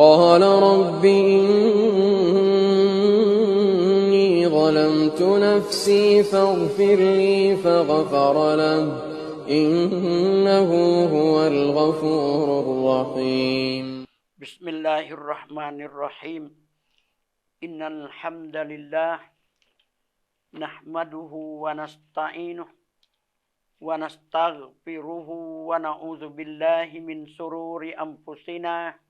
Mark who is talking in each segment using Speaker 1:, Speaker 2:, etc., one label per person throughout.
Speaker 1: قال رب إني ظلمت نفسي فاغفر لي فغفر له. إنه هو الغفور الرحيم.
Speaker 2: بسم الله الرحمن الرحيم. إن الحمد لله نحمده ونستعينه ونستغفره ونعوذ بالله من سرور أنفسنا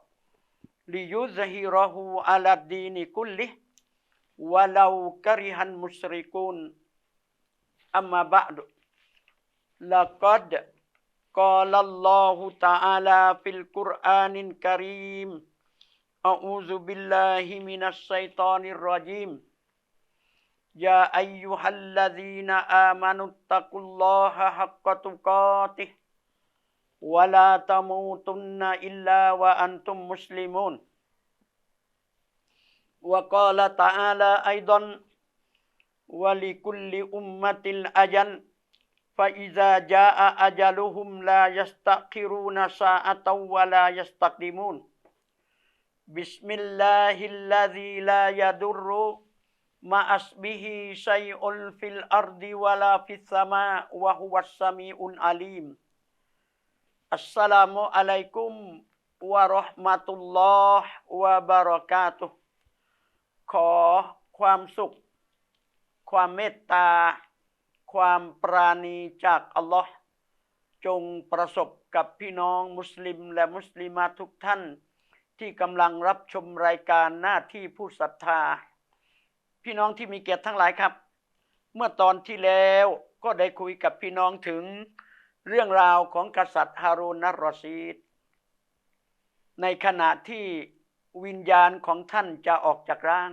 Speaker 2: ليظهره على الدين كله ولو كره المشركون. أما بعد لقد قال الله تعالى في القرآن الكريم أعوذ بالله من الشيطان الرجيم. يا أيها الذين آمنوا اتقوا الله حق تقاته ولا تموتن إلا وأنتم مسلمون. وقال تعالى أيضا ولكل أمة أجل فإذا جاء أجلهم لا يستأخرون ساعة ولا يستقدمون. بسم الله الذي لا يضر مع اسمه شيء في الأرض ولا في السماء وهو السميع العليم. อัสสลามุอะลัยกุมวะราะห์มะตุลลอฮ์วะบะเราะกาตุขอความสุข ความเมตตา ความปราณีจากอัลลอฮ์จงประสบกับพี่น้องมุสลิมและมุสลิมาทุกท่าน ที่กำลังรับชมรายการหน้าที่ผู้ศรัทธา พี่น้องที่มีเกียรติทั้งหลายครับ เมื่อตอนที่แล้วก็ได้คุยกับพี่น้องถึง เรื่องราวของกษัตริย์ฮารูนนรอซีดในขณะที่วิญญาณของท่านจะออกจากร่าง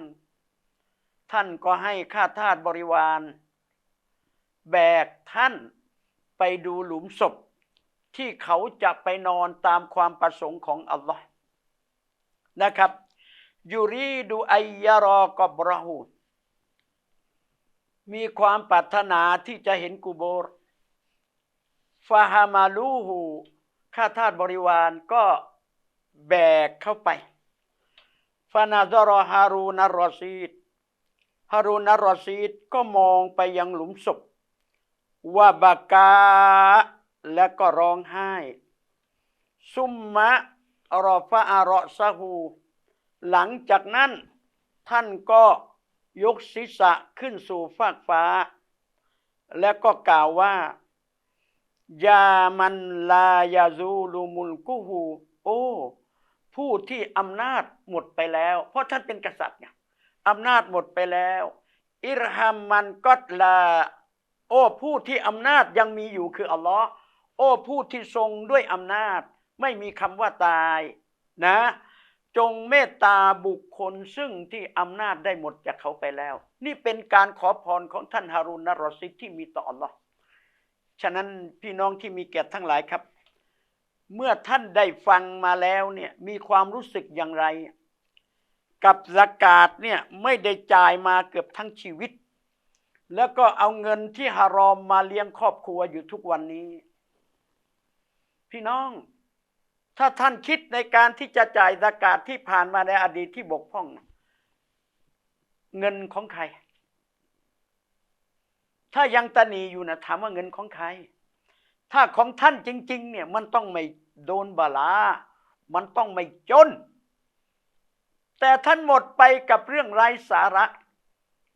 Speaker 2: ท่านก็ให้ข้าทาสบริวาร แบกท่านไปดูหลุมศพ ที่เขาจะไปนอนตามความประสงค์ของอัลลอฮ์นะครับยูรีดูไอยารอกบรหูมีความปรารถนาที่จะเห็นกูโบร ฟาฮามาลูหูข้าทาสบริวารก็แบกเข้าไปฟานาซรอฮารูนารอซีดฮารูนารอซีดก็มองไปยังหลุมศพว่าบากาและก็ร้องไห้ ซุมมะรอฟะอารอซะฮูหลังจากนั้นท่านก็ยกศีรษะขึ้นสู่ฟากฟ้า และก็กล่าวว่า ยามันลายาซูลูมุลกุฮูโอ้ ผู้ที่อำนาจหมดไปแล้ว เพราะท่านเป็นกษัตริย์เนี่ยอำนาจหมดไปแล้ว อิรฮัมมันก็ลา โอ้ ผู้ที่อำนาจยังมีอยู่คืออัลลอฮ์โอ้ ผู้ที่ทรงด้วยอำนาจ ไม่มีคำว่าตาย นะ จงเมตตาบุคคลซึ่งที่อำนาจได้หมดจากเขาไปแล้ว นี่เป็นการขอพรของท่านฮารุนนารอซิดที่มีต่ออัลลอฮ์ ฉะนั้นพี่น้องที่มีเกียรติทั้งหลายครับ เมื่อท่านได้ฟังมาแล้วเนี่ยมีความรู้สึกอย่างไร กับสกาดเนี่ยไม่ได้จ่ายมาเกือบทั้งชีวิต แล้วก็เอาเงินที่ฮารอมมาเลี้ยงครอบครัวอยู่ทุกวันนี้ พี่น้องถ้าท่านคิดในการที่จะจ่ายสกาดที่ผ่านมาในอดีตที่บกพร่อง เงินของใคร ถ้ายังตนีอยู่นะถามว่าเงินของใคร ถ้าของท่านจริง ๆ เนี่ย มันต้องไม่โดนบาลา มันต้องไม่จน แต่ท่านหมดไปกับเรื่องไร้สาระ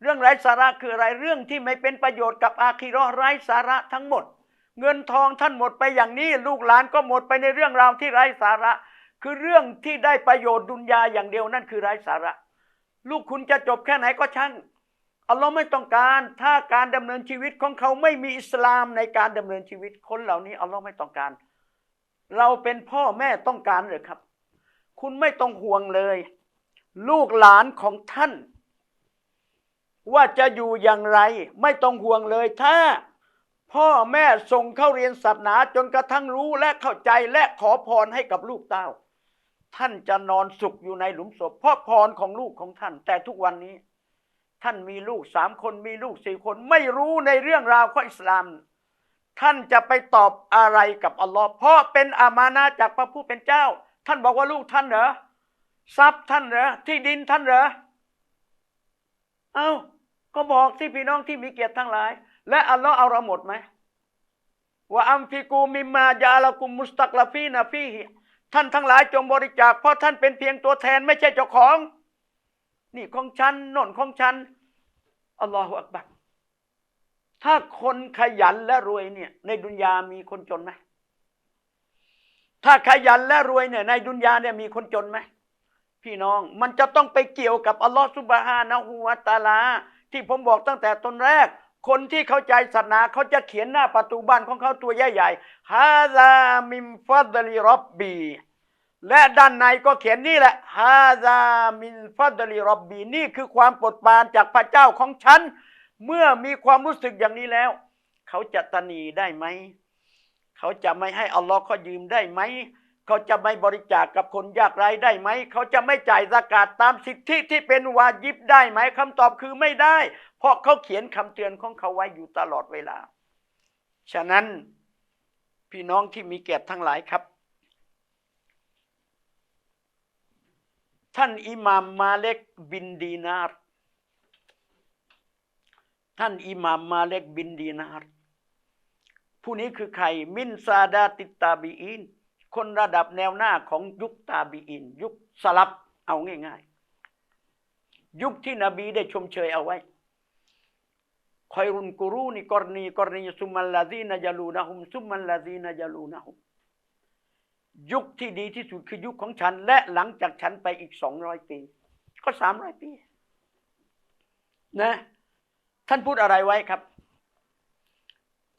Speaker 2: เรื่องไร้สาระคืออะไรเรื่องที่ไม่เป็นประโยชน์กับอาคีรอห์ไร้สาระทั้งหมด เงินทองท่านหมดไปอย่างนี้ ลูกหลานก็หมดไปในเรื่องราวที่ไร้สาระ คือเรื่องที่ได้ประโยชน์ดุนยาอย่างเดียวนั่นคือไร้สาระ ลูกคุณจะจบแค่ไหนก็ช่าง อัลลอฮ์ไม่ต้องการ ถ้าการดำเนินชีวิตของเขาไม่มีอิสลามในการดำเนินชีวิตคนเหล่านี้อัลลอฮ์ไม่ต้องการ เราเป็นพ่อแม่ต้องการหรือครับ คุณไม่ต้องห่วงเลย ลูกหลานของท่าน ว่าจะอยู่อย่างไร ไม่ต้องห่วงเลย ถ้าพ่อแม่ส่งเข้าเรียนศาสนาจนกระทั่งรู้และเข้าใจและขอพรให้กับลูกเต้า ท่านจะนอนสุขอยู่ในหลุมศพเพราะพรของลูกของท่าน แต่ทุกวันนี้ ท่านมีลูกสามคนมีลูกสี่คน ไม่รู้ในเรื่องราวของอิสลาม ท่านจะไปตอบอะไรกับอัลลอฮ์เพราะเป็นอามานะจากพระผู้เป็นเจ้า ท่านบอกว่าลูกท่านเหรอทรัพย์ท่านเหรอที่ดินท่านเหรอเอ้าก็บอกที่พี่น้องที่มีเกียรติทั้งหลาย และอัลลอฮ์เอาเราหมดไหมว่าอัมฟิกูมิมาจาลากุมมุสตักลาฟีนาฟีท่านทั้งหลายจงบริจาคเพราะท่านเป็นเพียงตัวแทนไม่ใช่เจ้าของ นี่ของฉันน่นของฉัน อัลลอฮฺอักบัรถ้าคนขยันและรวยเนี่ย ในดุนยามีคนจนไหมถ้าขยันและรวยเนี่ยในดุนยาเนี่ยมีคนจนไหมพี่น้องมันจะต้องไปเกี่ยวกับอัลลอฮฺสุบฮานะฮูวะตาลา ที่ผมบอกตั้งแต่ต้นแรก คนที่เข้าใจศาสนาเขาจะเขียนหน้าประตูบ้านของเขาตัวใหญ่ๆฮาซามิมฟัดลิรับบี และด้านในก็เขียนนี่แหละฮาซามินฟัดลิรับบีนี่คือความโปรดปรานจากพระเจ้าของฉัน เมื่อมีความรู้สึกอย่างนี้แล้ว เขาจะตนีได้ไหม เขาจะไม่ให้อัลลอฮ์เขายืมได้ไหม เขาจะไม่บริจาคกับคนยากไร้ได้ไหม เขาจะไม่จ่ายสกาดตามสิทธิที่เป็นวาญิบได้ไหมคำตอบคือไม่ได้ เพราะเขาเขียนคำเตือนของเขาไว้อยู่ตลอดเวลา ฉะนั้นพี่น้องที่มีเกียรติทั้งหลายครับ ท่านอิหม่ามมาเล็กบินดีนาร์ท่านอิหม่ามมาเล็กบินดีนาร์ผู้นี้คือใคร มินซาดาติตาบีอิน คนระดับแนวหน้าของยุคตาบีอิน ยุคสลับเอาง่าย ๆ ยุคที่นบีได้ชมเชยเอาไว้คอยรุนกุรูนี่กรณีกรณีซุมมัลลาซีนยาลูนะฮุมซุมมัลลาซีนยาลูนะฮุม ยุคที่ดีที่สุดคือยุคของฉัน และหลังจากฉันไปอีกสองร้อยปี ก็สามร้อยปี นะ ท่านพูดอะไรไว้ครับ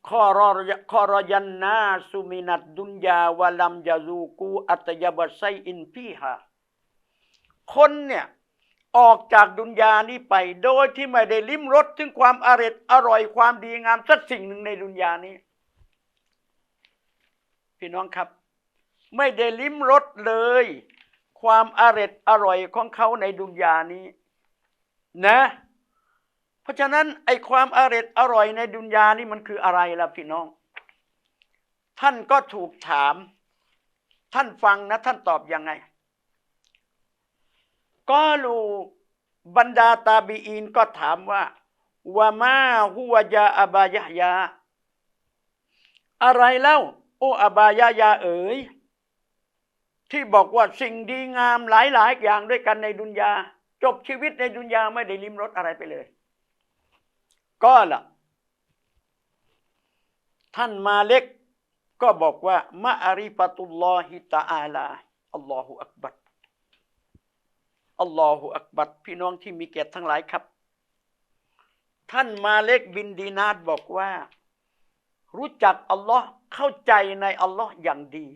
Speaker 2: ข้อรอข้อรอยันนาสุมินัดดุนยาวะลัมยาซูกูอัตยาบัไซอินพีฮาคนเนี่ยออกจากดุนยานี้ไป โดยที่ไม่ได้ลิ้มรสถึงความอร่อยอร่อยความดีงามสักสิ่งหนึ่งในดุนยานี้ พี่น้องครับ ไม่ได้ลิ้มรสเลย ความอร่อยอร่อยของเขาในดุนยานี้ นะ เพราะฉะนั้นไอความอร่อยอร่อยในดุนยานี่มันคืออะไรล่ะพี่น้อง ท่านก็ถูกถาม ท่านฟังนะ ท่านตอบยังไงก็ลูบรรดาตาบีอีนก็ถามว่าวามาฮุวยาอบายะยา อะไรเล่า โออบายะยาเอ๋ย ที่บอกว่าสิ่งดีงามหลาย ๆ อย่างด้วยกันในดุนยา จบชีวิตในดุนยาไม่ได้ลิ้มรสอะไรไปเลย ก็ล่ะ ท่านมาเล็กก็บอกว่ามะอาริฟตุลลอฮิตะอาลาอัลลอฮฺอักบัรอัลลอฮฺอักบัรพี่น้องที่มีเกียรติทั้งหลายครับ ท่านมาเล็กบินดีนาดบอกว่า รู้จักอัลลอฮ์เข้าใจในอัลลอฮ์อย่างดี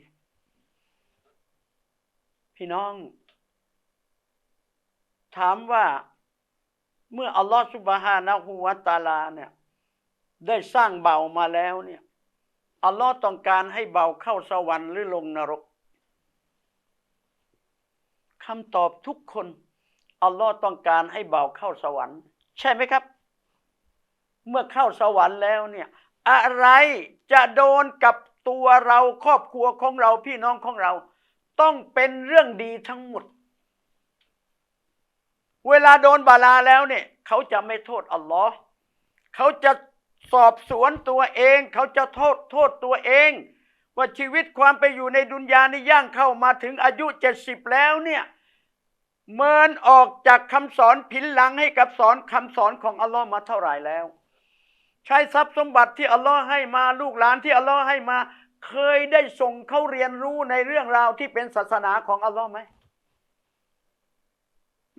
Speaker 2: พี่น้อง ถามว่าเมื่ออัลลอฮ์สุบฮานะฮูวาตาลาเนี่ย ได้สร้างเบามาแล้วเนี่ยอัลลอฮ์ต้องการให้เบาเข้าสวรรค์หรือลงนรกคำตอบทุกคนอัลลอฮ์ต้องการให้เบาเข้าสวรรค์ ใช่ไหมครับ เมื่อเข้าสวรรค์แล้วเนี่ย อะไรจะโดนกับตัวเราครอบครัวของเราพี่น้องของเรา ต้องเป็นเรื่องดีทั้งหมด เวลาโดนบาลาแล้วเนี่ย เขาจะไม่โทษอัลลอฮ์เขาจะสอบสวนตัวเอง เขาจะโทษโทษตัวเอง ว่าชีวิตความไปอยู่ในดุนยานี่ย่างเข้ามาถึงอายุเจ็ดสิบแล้วเนี่ยเมินออกจากคำสอนผินหลังให้กับสอนคำสอนของอัลลอฮ์มาเท่าไหร่แล้ว ใช้ทรัพย์สมบัติที่อัลลอฮ์ให้มาลูกหลานที่อัลลอฮ์ให้มา เคยได้ส่งเขาเรียนรู้ในเรื่องราวที่เป็นศาสนาของอัลลอฮ์ไหม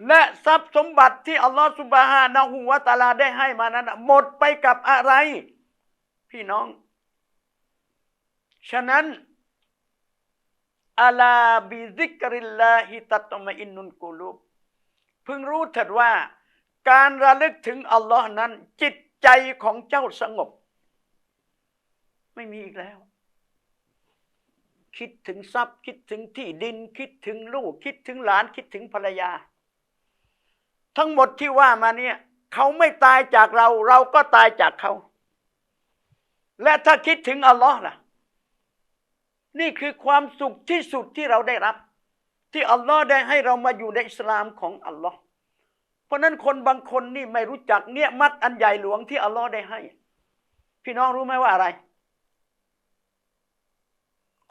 Speaker 2: และทรัพย์สมบัติที่อัลลอฮฺสุบฮานะฮูวะตาลาได้ให้มานั้นหมดไปกับอะไร พี่น้อง ฉะนั้นอาลาบิซิกริลลาฮิตัตมอินนุนกุลูบพึงรู้เถิดว่า การระลึกถึงอัลลอฮ์นั้น จิตใจของเจ้าสงบ ไม่มีอีกแล้ว คิดถึงทรัพย์ คิดถึงที่ดิน คิดถึงลูก คิดถึงหลานคิดถึงภรรยา ทั้งหมดที่ว่ามาเนี่ยเขาไม่ตายจากเรา เราก็ตายจากเขา และถ้าคิดถึงอัลลอฮ์ล่ะ นี่คือความสุขที่สุดที่เราได้รับ ที่อัลลอฮ์ได้ให้เรามาอยู่ในอิสลามของอัลลอฮ์เพราะนั้นคนบางคนนี่ไม่รู้จักเนี่ยมัดอันใหญ่หลวงที่อัลลอฮ์ได้ให้ พี่น้องรู้ไหมว่าอะไร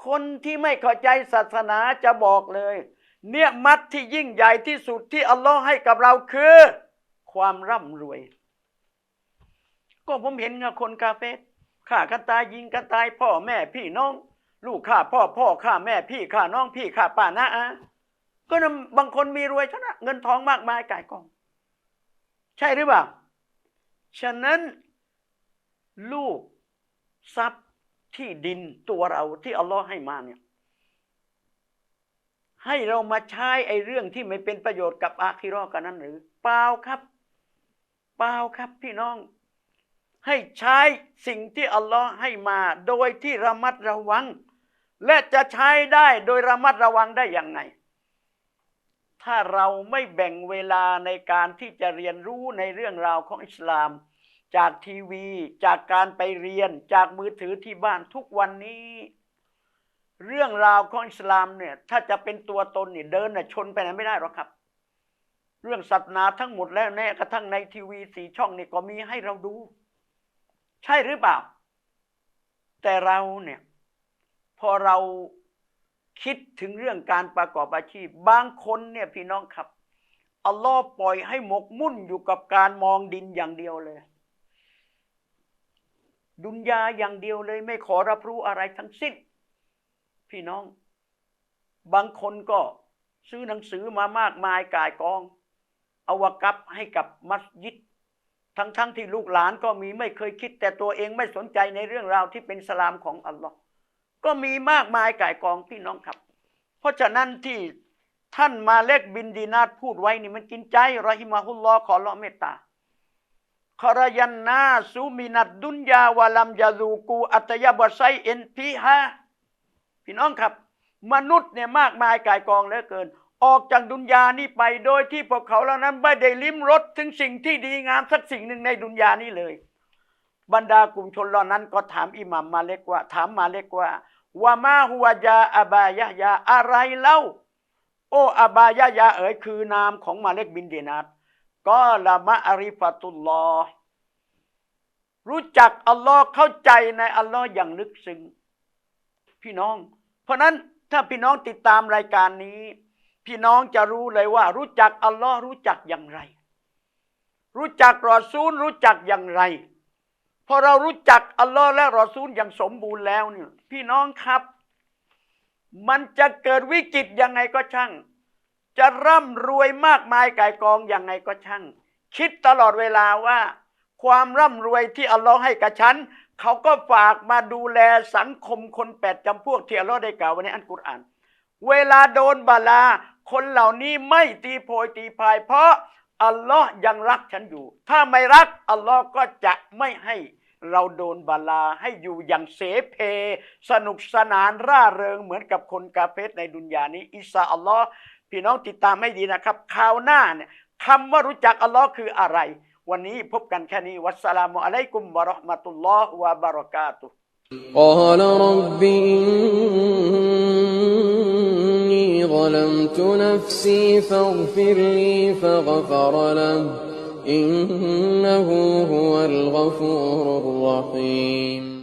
Speaker 2: คนที่ไม่เข้าใจศาสนาจะบอกเลย เนี่ยมัดที่ยิ่งใหญ่ที่สุดที่อัลลอฮ์ให้กับเราคือ ความร่ำรวย ก็ผมเห็นคนกาเฟสฆ่ากันตายยิงกันตายพ่อแม่พี่น้อง ลูกฆ่าพ่อพ่อฆ่าแม่พี่ฆ่าน้องพี่ฆ่าป้าน้าอาก็นำบางคนมีรวยชนะเงินทองมากมายก่ายกอง ใช่หรือเปล่า ฉะนั้นลูกทรัพย์ ที่ดินตัวเราที่อัลลอฮ์ให้มาเนี่ยให้เรามาใช้ไอ้เรื่องที่ไม่เป็นประโยชน์กับอาคิรอกันนั้นหรือ เปล่าครับ เปล่าครับพี่น้อง ให้ใช้สิ่งที่อัลลอฮ์ให้มาโดยที่ระมัดระวัง และจะใช้ได้โดยระมัดระวังได้อย่างไง ถ้าเราไม่แบ่งเวลาในการที่จะเรียนรู้ในเรื่องราวของอิสลาม จากทีวี จากการไปเรียน จากมือถือที่บ้านทุกวันนี้ เรื่องราวของอิสลามเนี่ย ถ้าจะเป็นตัวตนเนี่ยเดินน่ะชนไปไหนไม่ได้หรอกครับ เรื่องศาสนาทั้งหมดแล้วแน่กระทั่งในทีวีสีช่องนี่ก็มีให้เราดู ใช่หรือเปล่า แต่เราเนี่ย พอเราคิดถึงเรื่องการประกอบอาชีพ บางคนเนี่ยพี่น้องครับอัลลอฮ์ปล่อยให้หมกมุ่นอยู่กับการมองดินอย่างเดียวเลย ดุนยาอย่างเดียวเลยไม่ขอรับรู้อะไรทั้งสิ้น พี่น้อง บางคนก็ซื้อหนังสือมามากมายกายกอง เอาวกับให้กับมัสยิด ทั้งๆทที่ลูกหลานก็มีไม่เคยคิด แต่ตัวเองไม่สนใจในเรื่องราวที่เป็นสลามของอัลลอฮ์ก็มีมากมายกายกองพี่น้องครับ เพราะฉะนั้นที่ท่านมาเลกบินดีนาตพูดไว้นี่มันกินใจรอฮิมาฮุลลอฮ์ขอละเมตตา คอรยันนาซูมินัดดุนยาวะลัมยาลูกู อัตยาบไซเอ็นพีฮะพี่น้องครับ มนุษย์เนี่ยมากมายกายกองเหลือเกิน ออกจากดุนยานี่ไปโดยที่พวกเขาเหล่านั้นไม่ได้ลิ้มรสถึงสิ่งที่ดีงามสักสิ่งหนึ่งในดุนยานี้เลย บรรดากลุ่มชนเหล่านั้นก็ถามอิหมัมมาเล็กว่า ถามมาเล็กว่าว่ามาหัวจาอบายะยาอะไรเล่า โออบายะยาเอ๋ยคือนามของมาเล็กบินเดนัด ก็ละมะอาริฟตุลลอรู้จักอัลลอฮ์เข้าใจในอัลลอฮ์อย่างลึกซึ้งพี่น้อง เพราะนั้นถ้าพี่น้องติดตามรายการนี้ พี่น้องจะรู้เลยว่า รู้จักอัลลอฮ์รู้จักอย่างไร รู้จักรอซูลรู้จักอย่างไรพอเรารู้จักอัลลอฮ์และรอซูลอย่างสมบูรณ์แล้วเนี่ยพี่น้องครับ มันจะเกิดวิกฤตยังไงก็ช่าง จะร่ำรวยมากมายกายกองยังไงก็ช่าง คิดตลอดเวลาว่า ความร่ำรวยที่อัลลอฮ์ให้กับฉันเขาก็ฝากมาดูแลสังคมคนแปดจำพวกที่อัลลอฮ์ได้กล่าวไว้ในอันกุรอาน เวลาโดนบาลา คนเหล่านี้ไม่ตีโพยตีพาย เพราะอัลลอฮ์ยังรักฉันอยู่ ถ้าไม่รักอัลลอฮ์ก็จะไม่ให้เราโดนบาลาให้อยู่อย่างเสเพ สนุกสนานร่าเริงเหมือนกับคนกาเฟสในดุนยานี้ อิสาอัลลอฮ์ พี่น้องติดตามให้ดีนะครับคราวหน้าเนี่ยคำว่ารู้จักอัลลอฮ์คืออะไร วันนี้พบกันแค่นี้ วัสสลามุอะลัยกุมวะเราะห์มะตุลลอฮ์วะบะเราะกาตุฮ์
Speaker 1: قال رب إني ظلمت نفسي فاغفر لي فغفر له إنه هو الغفور الرحيم